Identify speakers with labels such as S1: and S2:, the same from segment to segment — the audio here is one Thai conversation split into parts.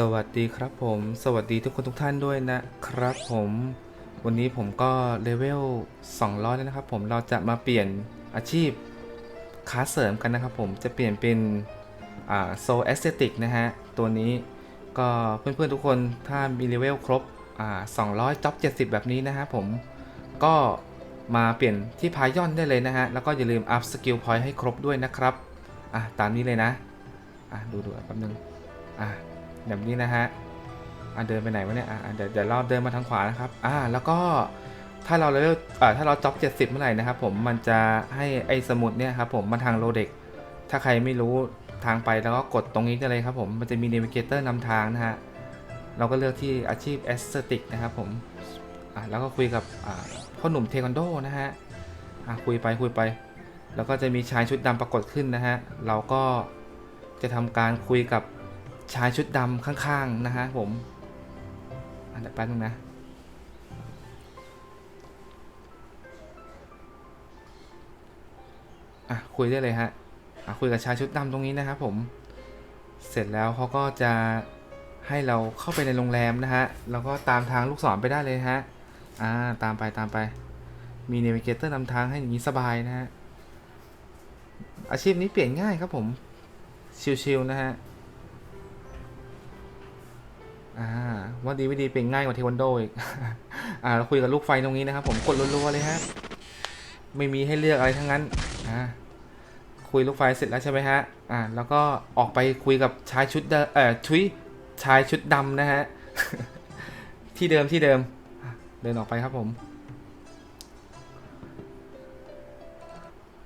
S1: สวัสดีครับผม สวัสดีทุกคนทุกท่านด้วยนะครับผม วันนี้ผมก็เลเวล200แล้วนะครับผมเราจะมาเปลี่ยนอาชีพค้าเสริมกันนะครับผมจะเปลี่ยนเป็นโซแอสเตติกนะฮะ ตัวนี้ก็เพื่อนๆทุกคนถ้ามีเลเวลครบอ่า200จ็อบ70แบบนี้นะฮะผมก็มาเปลี่ยนที่พายอนได้เลยนะฮะ แล้วก็อย่าลืมอัพสกิลพอยต์ให้ครบด้วยนะครับ อะ ตามนี้เลยนะ อะ ดูดูแป๊บนึง อะ แบบนี้นะฮะอะเดินไปไหนวะเนี่ยอะเดี๋ยวเดี๋ยวเราเดินมาทางขวานะครับอ่าแล้วก็ถ้าเราเลเวลอ่าถ้าเราจ็อบ70 เมื่อไหร่นะครับผมมันจะให้ไอ้สมุดเนี่ยครับผมมาทางโลเด็ก ถ้าใครไม่รู้ทางไปแล้วก็กดตรงนี้ได้เลยครับผมมันจะมี n น v เกเตอร์นำทางนะฮะเราก็เลือกที่อาชีพแอสเตติกนะครับผมอะแล้วก็คุยกับอ่าพ่อหนุ่มเทควันโดนะฮะอะคุยไปคุยไป แล้วก็จะมีชายชุดดำปรากฏขึ้นนะฮะเราก็จะทำการคุยกับ ชายชุดดำข้างๆ นะฮะผมอันเดี๋ยวแป๊บนึงนะ อะ คุยได้เลยฮะ อะ คุยกับชายชุดดำตรงนี้นะครับผม เสร็จแล้วเขาก็จะให้เราเข้าไปในโรงแรมนะฮะ แล้วก็ตามทางลูกศรไปได้เลยฮะ อ่า ตามไปตามไป มีเนวิเกเตอร์นำทางให้อย่างนี้สบายนะฮะ อาชีพนี้เปลี่ยนง่ายครับผม ชิวๆนะฮะ อ่าว่าดีไม่ดีเป็นง่ายกว่าเทควันโดอีก อ่าเราคุยกับลูกไฟตรงนี้นะครับ ผมกดรัวๆเลยฮะ ไม่มีให้เลือกอะไรทั้งนั้น อ่าคุยลูกไฟเสร็จแล้วใช่ไหมฮะ อ่า แล้วก็ออกไปคุยกับชายชุดเอ่อชุยชายชุดดำนะฮะ ที่เดิมที่เดิม เดินออกไปครับผม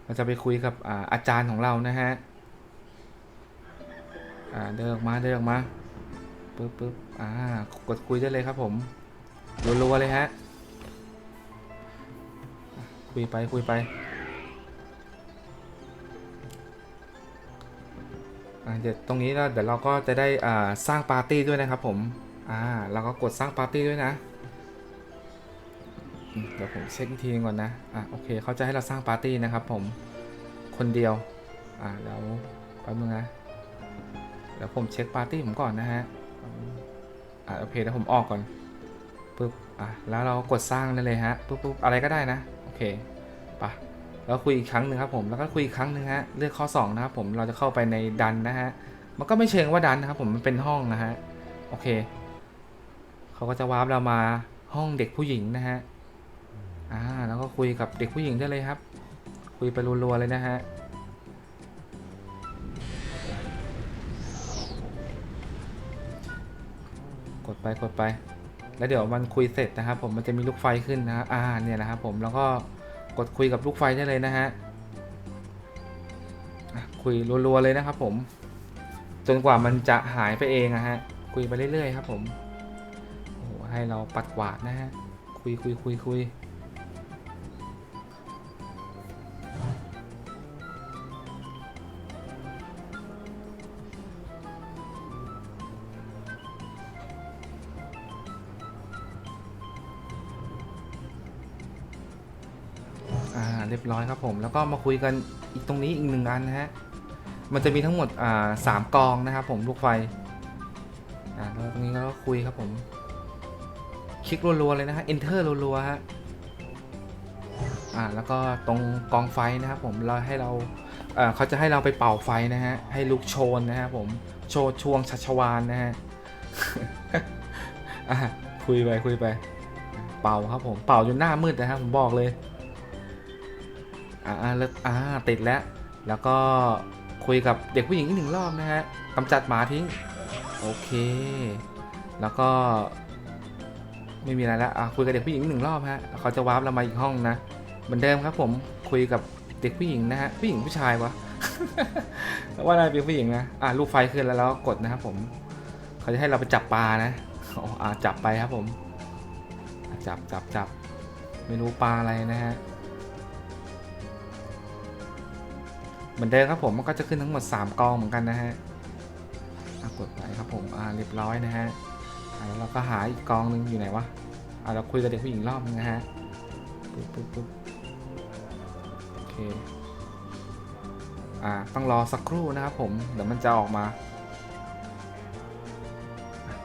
S1: เราจะไปคุยกับอ่าอาจารย์ของเรานะฮะ อ่าเดินออกมาเดินออกมา ปึ๊บปึ๊บอ่ากดคุยได้เลยครับผมรัวๆเลยฮะ คุยไปคุยไปเดี๋ยวตรงนี้เราเดี๋ยวเราก็จะได้อ่าสร้างปาร์ตี้ด้วยนะครับผม อ่าเราก็กดสร้างปาร์ตี้ด้วยนะเดี๋ยวผมเช็คทีนึงก่อนนะ อ่าโอเคเขาจะให้เราสร้างปาร์ตี้นะครับผม คนเดียว อ่าเดี๋ยวแป๊บนึงนะ เดี๋ยวผมเช็คปาร์ตี้ผมก่อนนะฮะ อ่าโอเคเดี๋ยวผมออกก่อนปุ๊บอะแล้วเรากดสร้างได้เลยฮะปุ๊บปุ๊บอะไรก็ได้นะโอเคปะแล้วคุยอีกครั้งหนึ่งครับผมแล้วก็คุยอีกครั้งหนึ่งฮะเลือกข้อ2นะครับผมเราจะเข้าไปในดันนะฮะมันก็ไม่เชิงว่าดันนะครับผมมันเป็นห้องนะฮะโอเคเขาก็จะวาร์ปเรามาห้องเด็กผู้หญิงนะฮะอ่าแล้วก็คุยกับเด็กผู้หญิงได้เลยครับ คุยไปรัวๆเลยนะฮะ ไปกดไป แล้วเดี๋ยวมันคุยเสร็จนะครับ ผมมันจะมีลูกไฟขึ้นนะฮะอ่าเนี่ยนะครับผมแล้วก็กดคุยกับลูกไฟได้เลยนะฮะคุยรัวๆเลยนะครับ ผม จนกว่ามันจะหายไปเองนะฮะ คุยไปเรื่อยๆครับ ผมโอ้ให้เราปัดกวาดนะฮะ คุยคุยคุยคุย อ่าเรียบร้อยครับผม แล้วก็มาคุยกันอีกตรงนี้อีกหนึ่งอันนะฮะ มันจะมีทั้งหมดอ่าสามกองนะครับผมลูกไฟ อ่าแล้วตรงนี้ก็คุยครับผม คลิกรัวๆเลยนะฮะ enter รัวๆฮะ อ่าแล้วก็ตรงกองไฟนะครับผมเราให้เราเอ่อเขาจะให้เราไปเป่าไฟนะฮะ ให้ลุกโชนนะฮะผม โชว์ช่วงชัชวานนะฮะอะคุยไปคุยไป เป่าครับผม เป่าจนหน้ามืดนะฮะผมบอกเลย อ่าแล้วอ่าติดแล้ว แล้วก็คุยกับเด็กผู้หญิงอีกหนึ่งรอบนะฮะกำจัดหมาทิ้ง โอเค แล้วก็ ไม่มีอะไรแล้วอะคุยกับเด็กผู้หญิงอีกหนึ่งรอบฮะเขาจะวาร์ปเรามาอีกห้องนะ เหมือนเดิมครับผมคุยกับเด็กผู้หญิงนะฮะผู้หญิงผู้ชายวะว่าน่าจะเป็นผู้หญิงนะอะลูกไฟขึ้นแล้วแล้วกดนะครับผม เขาจะให้เราไปจับปลานะอ๋ออะจับไปครับผม จับจับจับไม่รู้ปลาอะไรนะฮะ เหมือนเดิมครับผมมันก็จะขึ้นทั้งหมด 3 กองเหมือนกันนะฮะกดไปครับผมอ่าเรียบร้อยนะฮะแล้วเราก็หาอีกกองหนึ่งอยู่ไหนวะอ่าเราคุยกับเด็กผู้หญิงรอบนึงนะฮะปุ๊บปุ๊บปุ๊บโอเคอ่าต้องรอสักครู่นะครับผมเดี๋ยวมันจะออกมา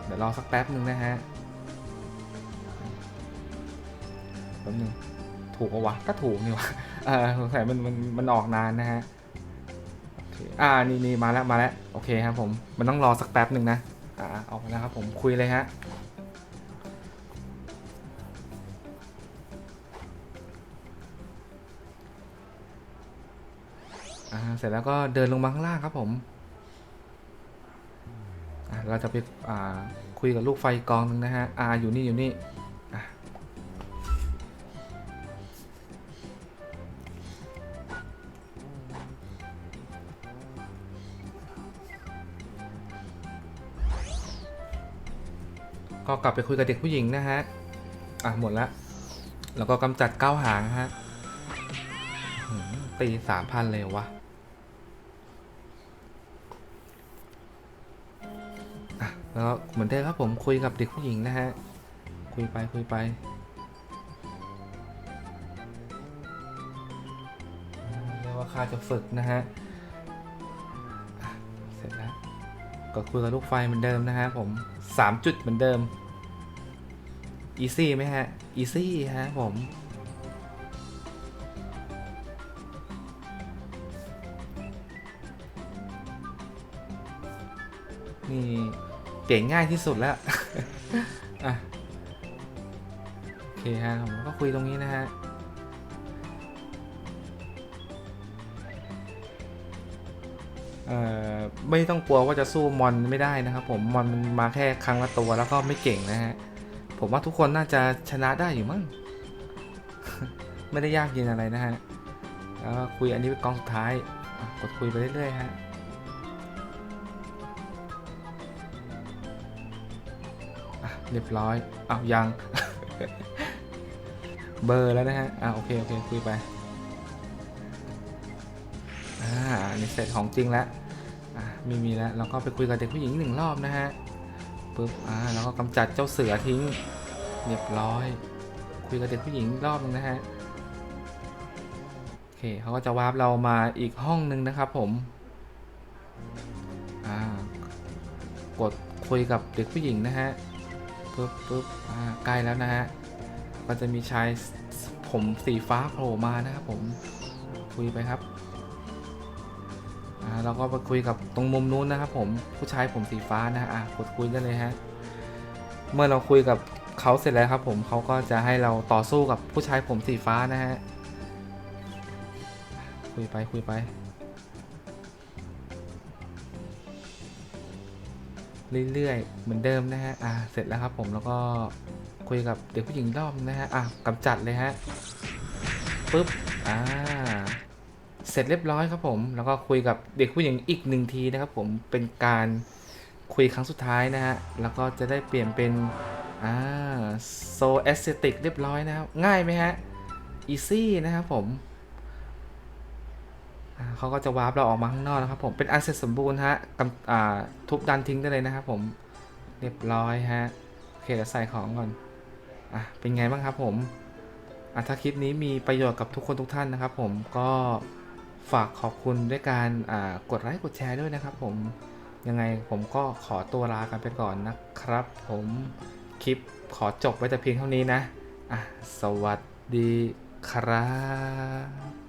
S1: เดี๋ยวรอสักแป๊บหนึ่งนะฮะแป๊บหนึงถูกปะวะก็ถูกนี่วะเออสงสัยมันมันมันออกนานนะฮะ อ่านี่นี่มาแล้วมาแล้วโอเคครับผมมันต้องรอสักแป๊บหนึ่งนะอ่าออกมาแล้วครับผมคุยเลยฮะอ่าเสร็จแล้วก็เดินลงมาข้างล่างครับผมอะเราจะไปอ่าคุยกับลูกไฟกองหนึ่งนะฮะอ่าอยู่นี่อยู่นี่ ก็กลับไปคุยกับเด็กผู้หญิงนะฮะ อะ หมดละ แล้วก็กำจัดเก้าหางฮะตีสามพันเลยวะอะแล้วเหมือนเดิมครับผมคุยกับเด็กผู้หญิงนะฮะ คุยไปคุยไปเรียกว่าค่าจะฝึกนะฮะ ก็คุยกับลูกไฟเหมือนเดิมนะฮะผมสามจุดเหมือนเดิมอีซี่ไหมฮะอีซี่ฮะผมนี่เปลี่ยนง่ายที่สุดแล้วอะโอเคฮะผมก็คุยตรงนี้นะฮะ ไม่ต้องกลัวว่าจะสู้มอนไม่ได้นะครับผมมอนมันมาแค่ครั้งละตัวแล้วก็ไม่เก่งนะฮะผมว่าทุกคนน่าจะชนะได้อยู่มั้งไม่ได้ยากเย็นอะไรนะฮะแล้วคุยอันนี้เป็นกองสุดท้ายกดคุยไปเรื่อยๆฮะเรียบร้อยอ้าวยัง เบอร์แล้วนะฮะอะโอเคโอเคคุยไปอ่าอันนี่เสร็จของจริงแล้ว อะมีมีแล้วเราก็ไปคุยกับเด็กผู้หญิงหนึ่งรอบนะฮะปึ๊บอ่าแล้วก็กำจัดเจ้าเสือทิ้งเรียบร้อย คุยกับเด็กผู้หญิงรอบนึงนะฮะโอเคเขาก็จะวาร์ปเรามาอีกห้องนึงนะครับผมอ่ากดคุยกับเด็กผู้หญิงนะฮะปึ๊บปึ๊บอ่าใกล้แล้วนะฮะก็จะมีชายผมสีฟ้าโผล่มานะครับผมคุยไปครับ เราก็ไปคุยกับตรงมุมนู้นนะครับ ผมผู้ชายผมสีฟ้านะฮะอะกดคุยได้เลยฮะเมื่อเราคุยกับเขาเสร็จแล้วครับ ผมเขาก็จะให้เราต่อสู้กับผู้ชายผมสีฟ้านะฮะคุยไปคุยไปเรื่อยๆเหมือนเดิมนะฮะอะเสร็จแล้วครับผมแล้วก็คุยกับเด็กผู้หญิงรอบนะฮะอะกำจัดเลยฮะปึ๊บอ่า เสร็จเรียบร้อยครับผม แล้วก็คุยกับเด็กผู้หญิงอีกหนึ่งทีนะครับผม เป็นการคุยครั้งสุดท้ายนะฮะ แล้วก็จะได้เปลี่ยนเป็น อ่า โซเอสเซติกเรียบร้อยนะครับ ง่ายไหมฮะ อีซี่นะครับผม เขาก็จะวาร์ปเราออกมาข้างนอกนะครับผม เป็นอันเสร็จสมบูรณ์ฮะกำอ่าทุบดันทิ้งได้เลยนะครับผม เรียบร้อยฮะ โอเคเดี๋ยวใส่ของก่อน อะ เป็นไงบ้างครับผมอะถ้าคลิปนี้มีประโยชน์กับทุกคนทุกท่านนะครับผม ก็ ฝากขอบคุณด้วยการกดไลค์กดแชร์ด้วยนะครับผมยังไงผมก็ขอตัวลากันไปก่อนนะครับ ผมคลิปขอจบไว้แต่เพียงเท่านี้นะอะสวัสดีครับ